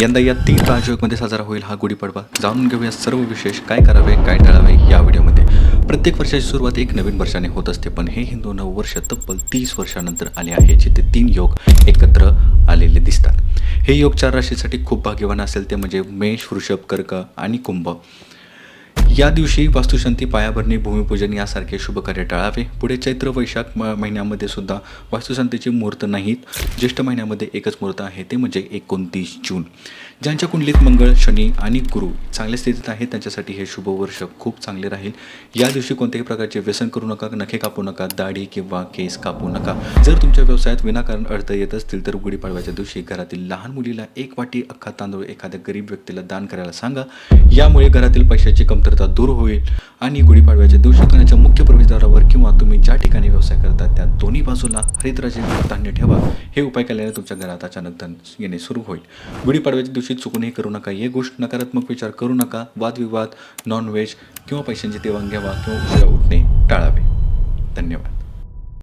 यंदा या तीन राजयोगमध्ये साजरा होईल हा गुढीपाडवा जाणून घेऊया सर्व विशेष काय करावे काय टाळावे या व्हिडिओमध्ये. प्रत्येक वर्षाची सुरुवात एक नवीन वर्षाने होत असते पण हे हिंदू नववर्ष तब्बल तीस वर्षानंतर आले आहे जिथे तीन योग एकत्र आलेले दिसतात. हे योग चार राशीसाठी खूप भाग्यवान असेल ते म्हणजे मेष वृषभ कर्क आणि कुंभ. या दिवशी वास्तुशांती पायाभरणी भूमिपूजन यासारखे शुभ कार्य टाळावे. पुढे चैत्र वैशाख म- महिन्यामध्ये सुद्धा वास्तुशांतीचे मुहूर्त नाहीत. ज्येष्ठ महिन्यामध्ये एकच मुहूर्त आहे ते म्हणजे एकोणतीस जून. ज्यांच्या कुंडलीत मंगळ शनी आणि गुरु चांगल्या स्थितीत आहेत त्यांच्यासाठी हे शुभ वर्ष खूप चांगले राहील. या दिवशी कोणत्याही प्रकारचे व्यसन करू नका नखे कापू नका दाढी किंवा केस कापू नका. जर तुमच्या व्यवसायात विनाकारण अडथळे येत असतील तर गुढीपाडव्याच्या दिवशी घरातील लहान मुलीला एक वाटी अख्खा तांदूळ एखाद्या गरीब व्यक्तीला दान करायला सांगा. यामुळे घरातील पैशाची कमतरता दूर होईल आणि गुढीपाडव्याच्या दिवशी घराच्या मुख्य प्रवेशद्वारावर किंवा तुम्ही ज्या ठिकाणी व्यवसाय करता त्या दोन्ही बाजूला हरिद्राचे धान्य ठेवा. हे उपाय केल्याने तुमच्या घरात अचानक धन येणे सुरू होईल. गुढीपाडव्याच्या दिवशी चुकूनही करू नका. हे गोष्ट नकारात्मक विचार करू नका. वादविवाद नॉनव्हेज किंवा पैशांची देवाण घ्यावा किंवा उशिरा उठणे टाळावे.